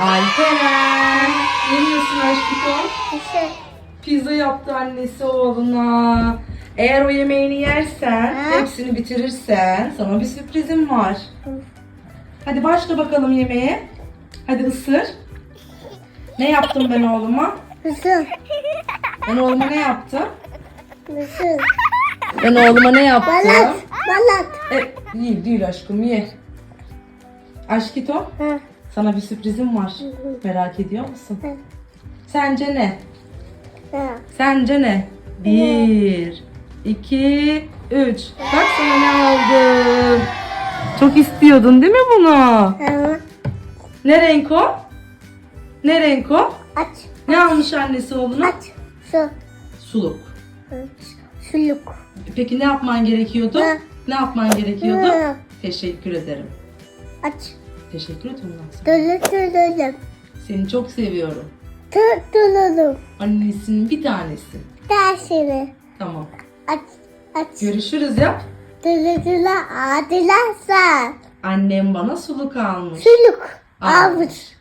Alperen. Ne yiyorsun aşkım? Şey. Pizza yaptı annesi oğluna. Eğer o yemeğini yersen, Ha? hepsini bitirirsen sana bir sürprizim var. Hadi başla bakalım yemeğe. Hadi ısır. Ne yaptım ben oğluma? Nasıl? Ben oğluma ne yaptım? Nasıl? Ben oğluma ne yaptım? Balat. Balat. E, değil değil aşkım ye. Aşkito Ha. Sana bir sürprizim var. Merak ediyor musun? Sence ne? Sence ne? Bir, iki, üç. Bak sana ne aldım. Çok istiyordun değil mi bunu? Ne renk o? Ne renk o? aç. Ne almış annesi oğluna? Aç. Su. Suluk. Suluk. Peki ne yapman gerekiyordu? Ne yapman gerekiyordu? Teşekkür ederim. Aç. Teşekkür ederim. Dolu dolu. Seni çok seviyorum. Tutululum. Annesinin bir tanesi. Dersini. Tamam. Aç. Aç. Görüşürüz yap. Dulu adilersen. Annem bana suluk almış. Suluk. Almış. Almış.